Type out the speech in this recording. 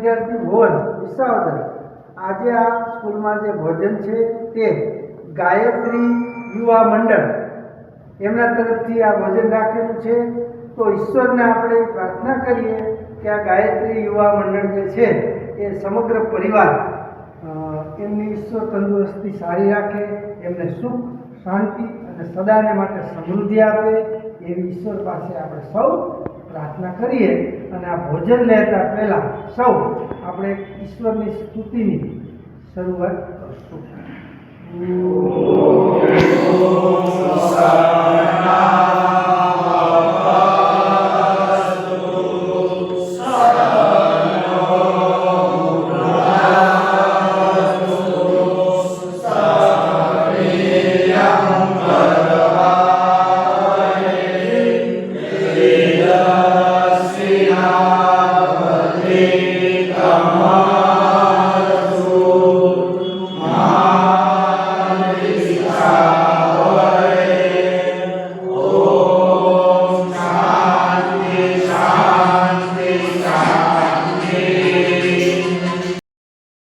વિદ્યાર્થી ભુવન વિસાવદર. આજે આ સ્કૂલમાં જે ભોજન છે તે ગાયત્રી યુવા મંડળ એમના તરફથી આ ભોજન રાખેલું છે. તો ઈશ્વરને આપણે પ્રાર્થના કરીએ કે આ ગાયત્રી યુવા મંડળ જે છે એ સમગ્ર પરિવાર એમની ઈશ્વર તંદુરસ્તી સારી રાખે, એમને સુખ, શાંતિ અને સદાને માટે સમૃદ્ધિ આપે એવી ઈશ્વર પાસે આપણે સૌ પ્રાર્થના કરીએ અને આ ભોજન લેતા પહેલાં સૌ આપણે ઈશ્વરની સ્તુતિની શરૂઆત કરશું. Amen.